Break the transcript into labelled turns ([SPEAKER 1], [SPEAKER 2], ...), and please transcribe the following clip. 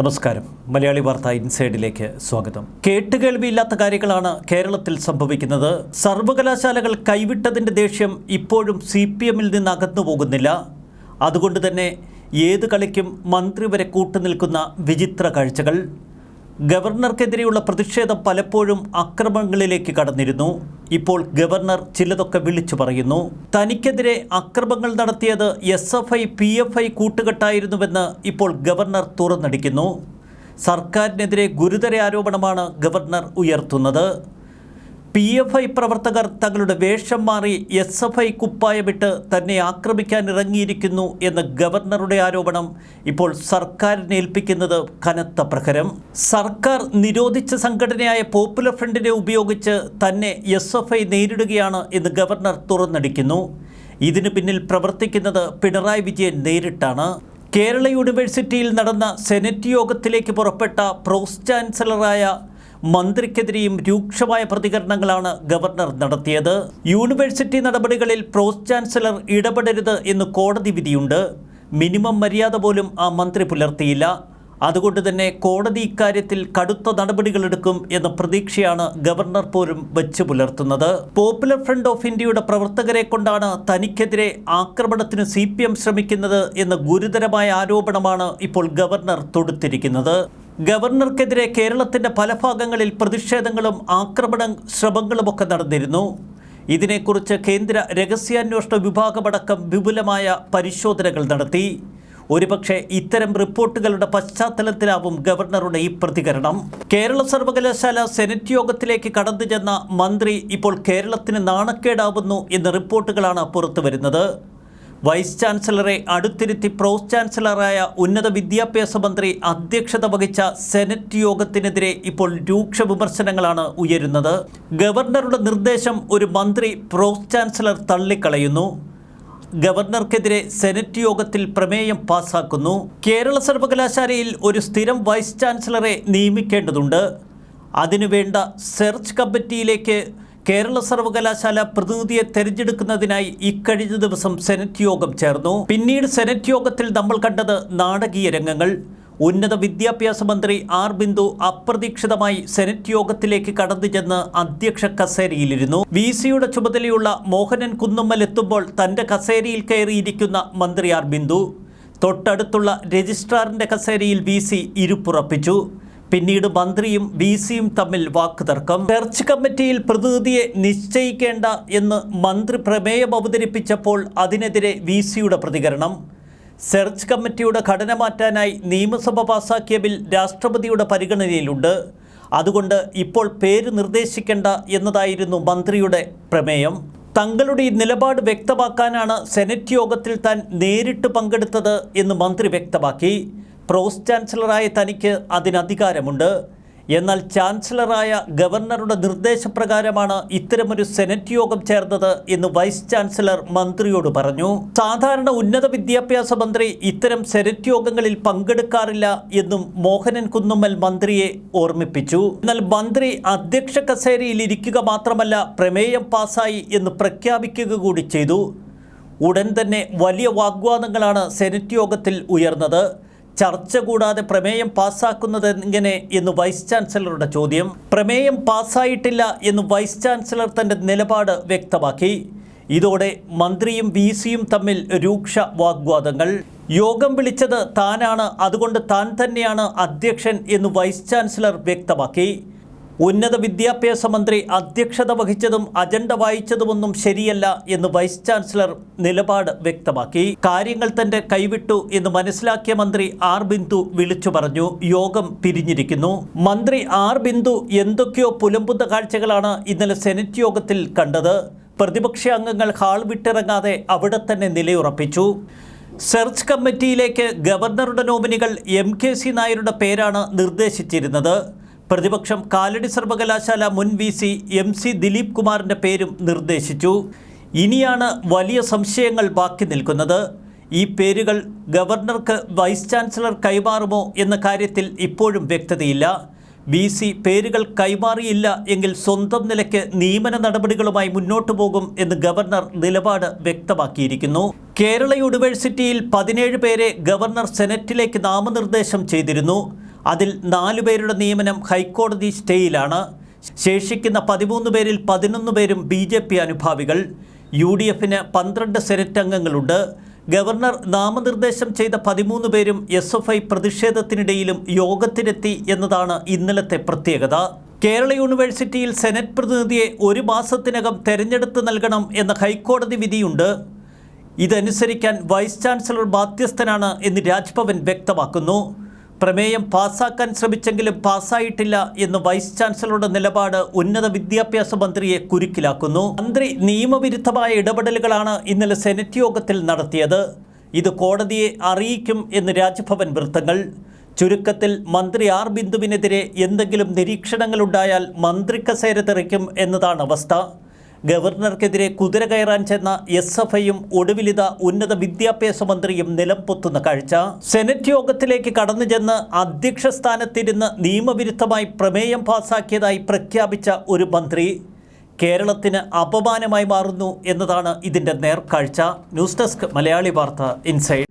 [SPEAKER 1] നമസ്കാരം. മലയാളി വാർത്ത ഇൻസൈഡിലേക്ക് സ്വാഗതം. കേട്ടുകേൾവിയില്ലാത്ത കാര്യങ്ങളാണ് കേരളത്തിൽ സംഭവിക്കുന്നത്. സർവകലാശാലകൾ കൈവിട്ടതിന്റെ ദേഷ്യം ഇപ്പോഴും സി പി എമ്മിൽ നിന്ന് അകന്നു പോകുന്നില്ല. അതുകൊണ്ട് തന്നെ ഏത് കളിക്കും മന്ത്രി വരെ കൂട്ടുനിൽക്കുന്ന വിചിത്ര കാഴ്ചകൾ. ഗവർണർക്കെതിരെയുള്ള പ്രതിഷേധം പലപ്പോഴും അക്രമങ്ങളിലേക്ക് കടന്നിരുന്നു. ഇപ്പോൾ ഗവർണർ ചിലതൊക്കെ വിളിച്ചു പറയുന്നു. തനിക്കെതിരെ അക്രമങ്ങൾ നടത്തിയത് S F I P F I കൂട്ടുകെട്ടായിരുന്നുവെന്ന് ഇപ്പോൾ ഗവർണർ തുറന്നടിക്കുന്നു. സർക്കാരിനെതിരെ ഗുരുതര ആരോപണമാണ് ഗവർണർ ഉയർത്തുന്നത്. പി എഫ് ഐ പ്രവർത്തകർ തങ്ങളുടെ വേഷം മാറി എസ് എഫ് ഐ കുപ്പായമിട്ട് തന്നെ ആക്രമിക്കാൻ ഇറങ്ങിയിരിക്കുന്നു എന്ന ഗവർണറുടെ ആരോപണം ഇപ്പോൾ സർക്കാരിനെ ഏൽപ്പിക്കുന്നത് കനത്ത പ്രഹരം. സർക്കാർ നിരോധിച്ച സംഘടനയായ പോപ്പുലർ ഫ്രണ്ടിനെ ഉപയോഗിച്ച് തന്നെ എസ് എഫ് ഐ നേരിടുകയാണ് എന്ന് ഗവർണർ തുറന്നടിക്കുന്നു. ഇതിനു പിന്നിൽ പ്രവർത്തിക്കുന്നത് പിണറായി വിജയൻ നേരിട്ടാണ്. കേരള യൂണിവേഴ്സിറ്റിയിൽ നടന്ന സെനറ്റ് യോഗത്തിലേക്ക് പുറപ്പെട്ട പ്രോസ് ചാൻസലറായ മന്ത്രിക്കെതിരെയും രൂക്ഷമായ പ്രതികരണങ്ങളാണ് ഗവർണർ നടത്തിയത്. യൂണിവേഴ്സിറ്റി നടപടികളിൽ പ്രോസ് ചാൻസലർ ഇടപെടരുത് എന്ന് കോടതി വിധിയുണ്ട്. മിനിമം മര്യാദ പോലും ആ മന്ത്രി പുലർത്തിയില്ല. അതുകൊണ്ട് തന്നെ കോടതി ഇക്കാര്യത്തിൽ കടുത്ത നടപടികളെടുക്കും എന്ന പ്രതീക്ഷയാണ് ഗവർണർ പോലും വെച്ചു പുലർത്തുന്നത്. പോപ്പുലർ ഫ്രണ്ട് ഓഫ് ഇന്ത്യയുടെ പ്രവർത്തകരെ കൊണ്ടാണ് തനിക്കെതിരെ ആക്രമണത്തിന് സി ശ്രമിക്കുന്നത് എന്ന ഗുരുതരമായ ആരോപണമാണ് ഇപ്പോൾ ഗവർണർ തൊടുത്തിരിക്കുന്നത്. ഗവർണർക്കെതിരെ കേരളത്തിന്റെ പല ഭാഗങ്ങളിൽ പ്രതിഷേധങ്ങളും ആക്രമണ ശ്രമങ്ങളുമൊക്കെ നടന്നിരുന്നു. ഇതിനെക്കുറിച്ച് കേന്ദ്ര രഹസ്യാന്വേഷണ വിഭാഗമടക്കം വിപുലമായ പരിശോധനകൾ നടത്തി. ഒരുപക്ഷെ ഇത്തരം റിപ്പോർട്ടുകളുടെ പശ്ചാത്തലത്തിലാവും ഗവർണറുടെ ഈ പ്രതികരണം. കേരള സർവകലാശാല സെനറ്റ് യോഗത്തിലേക്ക് കടന്നു ചെന്ന മന്ത്രി ഇപ്പോൾ കേരളത്തിന് നാണക്കേടാവുന്നു എന്ന റിപ്പോർട്ടുകളാണ് പുറത്തുവരുന്നത്. വൈസ് ചാൻസലറെ അടുത്തിരുത്തി പ്രോസ് ചാൻസലറായ ഉന്നത വിദ്യാഭ്യാസ മന്ത്രി അധ്യക്ഷത വഹിച്ച സെനറ്റ് യോഗത്തിനെതിരെ ഇപ്പോൾ രൂക്ഷ വിമർശനങ്ങളാണ് ഉയരുന്നത്. ഗവർണറുടെ നിർദ്ദേശം ഒരു മന്ത്രി പ്രോസ് ചാൻസലർ തള്ളിക്കളയുന്നു. ഗവർണർക്കെതിരെ സെനറ്റ് യോഗത്തിൽ പ്രമേയം പാസാക്കുന്നു. കേരള സർവകലാശാലയിൽ ഒരു സ്ഥിരം വൈസ് ചാൻസലറെ നിയമിക്കേണ്ടതുണ്ട്. അതിനുവേണ്ട സെർച്ച് കമ്മിറ്റിയിലേക്ക് കേരള സർവകലാശാല പ്രതിനിധിയെ തെരഞ്ഞെടുക്കുന്നതിനായി ഇക്കഴിഞ്ഞ ദിവസം സെനറ്റ് യോഗം ചേർന്നു. പിന്നീട് സെനറ്റ് യോഗത്തിൽ നമ്മൾ കണ്ടത് നാടകീയ രംഗങ്ങൾ. ഉന്നത വിദ്യാഭ്യാസ മന്ത്രി ആർ ബിന്ദു അപ്രതീക്ഷിതമായി സെനറ്റ് യോഗത്തിലേക്ക് കടന്നു ചെന്ന് അധ്യക്ഷ കസേരയിലിരുന്നു. വി സിയുടെ ചുമതലയുള്ള മോഹനൻ കുന്നുമ്മൽ എത്തുമ്പോൾ തന്റെ കസേരയിൽ കയറിയിരിക്കുന്ന മന്ത്രി ആർ ബിന്ദു. തൊട്ടടുത്തുള്ള രജിസ്ട്രാറിന്റെ കസേരയിൽ വി സി ഇരുപ്പുറപ്പിച്ചു. പിന്നീട് മന്ത്രിയും വി സിയും തമ്മിൽ വാക്കുതർക്കം. സെർച്ച് കമ്മിറ്റിയിൽ പ്രതിനിധിയെ നിശ്ചയിക്കേണ്ട എന്ന് മന്ത്രി പ്രമേയം അവതരിപ്പിച്ചപ്പോൾ അതിനെതിരെ വി സിയുടെ പ്രതികരണം. സെർച്ച് കമ്മിറ്റിയുടെ ഘടന മാറ്റാനായി നിയമസഭ പാസാക്കിയ ബിൽ രാഷ്ട്രപതിയുടെ പരിഗണനയിലുണ്ട്. അതുകൊണ്ട് ഇപ്പോൾ പേര് നിർദ്ദേശിക്കേണ്ട എന്നതായിരുന്നു മന്ത്രിയുടെ പ്രമേയം. തങ്ങളുടെ നിലപാട് വ്യക്തമാക്കാനാണ് സെനറ്റ് യോഗത്തിൽ താൻ നേരിട്ട് പങ്കെടുത്തത് എന്ന് മന്ത്രി വ്യക്തമാക്കി. പ്രോസ് ചാൻസലറായ തനിക്ക് അതിനധികാരമുണ്ട്. എന്നാൽ ചാൻസലറായ ഗവർണറുടെ നിർദ്ദേശപ്രകാരമാണ് ഇത്തരമൊരു സെനറ്റ് യോഗം ചേർന്നത് എന്ന് വൈസ് ചാൻസലർ മന്ത്രിയോട് പറഞ്ഞു. സാധാരണ ഉന്നത വിദ്യാഭ്യാസ മന്ത്രി ഇത്തരം സെനറ്റ് യോഗങ്ങളിൽ പങ്കെടുക്കാറില്ല എന്നും മോഹനൻ കുന്നുമ്മൽ മന്ത്രിയെ ഓർമ്മിപ്പിച്ചു. എന്നാൽ മന്ത്രി അധ്യക്ഷ കസേരയിൽ ഇരിക്കുക മാത്രമല്ല പ്രമേയം പാസായി എന്ന് പ്രഖ്യാപിക്കുക കൂടി ചെയ്തു. ഉടൻ തന്നെ വലിയ വാഗ്വാദങ്ങളാണ് സെനറ്റ് യോഗത്തിൽ ഉയർന്നത്. ചർച്ച കൂടാതെ പ്രമേയം പാസ്സാക്കുന്നത് എങ്ങനെ എന്ന് വൈസ് ചാൻസലറുടെ ചോദ്യം. പ്രമേയം പാസ്സായിട്ടില്ല എന്ന് വൈസ് ചാൻസലർ തന്റെ നിലപാട് വ്യക്തമാക്കി. ഇതോടെ മന്ത്രിയും വി സിയും തമ്മിൽ രൂക്ഷ വാഗ്വാദങ്ങൾ. യോഗം വിളിച്ചത് താനാണ് അതുകൊണ്ട് താൻ തന്നെയാണ് അധ്യക്ഷൻ എന്ന് വൈസ് ചാൻസലർ വ്യക്തമാക്കി. ഉന്നത വിദ്യാഭ്യാസ മന്ത്രി അധ്യക്ഷത വഹിച്ചതും അജണ്ട വായിച്ചതുമൊന്നും ശരിയല്ല എന്ന് വൈസ് ചാൻസലർ നിലപാട് വ്യക്തമാക്കി. കാര്യങ്ങൾ തന്റെ കൈവിട്ടു എന്ന് മനസ്സിലാക്കിയ മന്ത്രി ആർ ബിന്ദു വിളിച്ചു പറഞ്ഞു. യോഗം പിരിഞ്ഞിരിക്കുന്നു. മന്ത്രി ആർ ബിന്ദു എന്തൊക്കെയോ പുലമ്പുന്ന കാഴ്ചകളാണ് ഇന്നലെ സെനറ്റ് യോഗത്തിൽ കണ്ടത്. പ്രതിപക്ഷ അംഗങ്ങൾ ഹാൾ വിട്ടിറങ്ങാതെ അവിടെ തന്നെ നിലയുറപ്പിച്ചു. സെർച്ച് കമ്മിറ്റിയിലേക്ക് ഗവർണറുടെ നോമിനികൾ എം കെ സി നായരുടെ പേരാണ് നിർദ്ദേശിച്ചിരുന്നത്. പ്രതിപക്ഷം കാലടി സർവകലാശാല മുൻ V C M C Dileep കുമാറിന്റെ പേരും നിർദ്ദേശിച്ചു. ഇനിയാണ് വലിയ സംശയങ്ങൾ ബാക്കി നിൽക്കുന്നത്. ഈ പേരുകൾ ഗവർണർക്ക് വൈസ് ചാൻസലർ കൈമാറുമോ എന്ന കാര്യത്തിൽ ഇപ്പോഴും വ്യക്തതയില്ല. വി സി പേരുകൾ കൈമാറിയില്ല എങ്കിൽ സ്വന്തം നിലയ്ക്ക് നിയമന നടപടികളുമായി മുന്നോട്ടു പോകും എന്ന് ഗവർണർ നിലപാട് വ്യക്തമാക്കിയിരിക്കുന്നു. കേരള യൂണിവേഴ്സിറ്റിയിൽ പതിനേഴ് പേരെ ഗവർണർ സെനറ്റിലേക്ക് നാമനിർദ്ദേശം ചെയ്തിരുന്നു. അതിൽ നാലു പേരുടെ നിയമനം ഹൈക്കോടതി സ്റ്റേയിലാണ്. ശേഷിക്കുന്ന പതിമൂന്ന് പേരിൽ പതിനൊന്ന് പേരും ബി ജെ പി അനുഭാവികൾ. യു ഡി എഫിന് പന്ത്രണ്ട് സെനറ്റ് അംഗങ്ങളുണ്ട്. ഗവർണർ നാമനിർദ്ദേശം ചെയ്ത പതിമൂന്ന് പേരും എസ് എഫ് ഐ പ്രതിഷേധത്തിനിടയിലും യോഗത്തിനെത്തി എന്നതാണ് ഇന്നലത്തെ പ്രത്യേകത. കേരള യൂണിവേഴ്സിറ്റിയിൽ സെനറ്റ് പ്രതിനിധിയെ ഒരു മാസത്തിനകം തെരഞ്ഞെടുത്ത് നൽകണം എന്ന ഹൈക്കോടതി വിധിയുണ്ട്. ഇതനുസരിക്കാൻ വൈസ് ചാൻസലർ ബാധ്യസ്ഥനാണ് എന്ന് രാജ്ഭവൻ വ്യക്തമാക്കുന്നു. പ്രമേയം പാസാക്കാൻ ശ്രമിച്ചെങ്കിലും പാസ്സായിട്ടില്ല എന്ന് വൈസ് ചാൻസലറുടെ നിലപാട് ഉന്നത വിദ്യാഭ്യാസ മന്ത്രിയെ കുരുക്കിലാക്കുന്നു. മന്ത്രി നിയമവിരുദ്ധമായ ഇടപെടലുകളാണ് ഇന്നലെ സെനറ്റ് യോഗത്തിൽ നടത്തിയത്. ഇത് കോടതിയെ അറിയിക്കും എന്ന് രാജ്ഭവൻ വൃത്തങ്ങൾ. ചുരുക്കത്തിൽ മന്ത്രി ആർ ബിന്ദുവിനെതിരെ എന്തെങ്കിലും നിരീക്ഷണങ്ങളുണ്ടായാൽ മന്ത്രിക്കസേര തെറിക്കും എന്നതാണ് അവസ്ഥ. ഗവർണർക്കെതിരെ കുതിര കയറാൻ ചെന്ന എസ് എഫ് ഐയും ഒടുവിലിത ഉന്നത വിദ്യാഭ്യാസ മന്ത്രിയും നിലംപൊത്തുന്ന കാഴ്ച. സെനറ്റ് യോഗത്തിലേക്ക് കടന്നു ചെന്ന് അധ്യക്ഷ സ്ഥാനത്തിരുന്ന് നിയമവിരുദ്ധമായി പ്രമേയം പാസാക്കിയതായി പ്രഖ്യാപിച്ച ഒരു മന്ത്രി. കേരളത്തിന് അപമാനമായി മാറുന്നു എന്നതാണ് ഇതിന്റെ നേർക്കാഴ്ച. ന്യൂസ് ഡെസ്ക് മലയാളി വാർത്ത ഇൻസൈഡ്.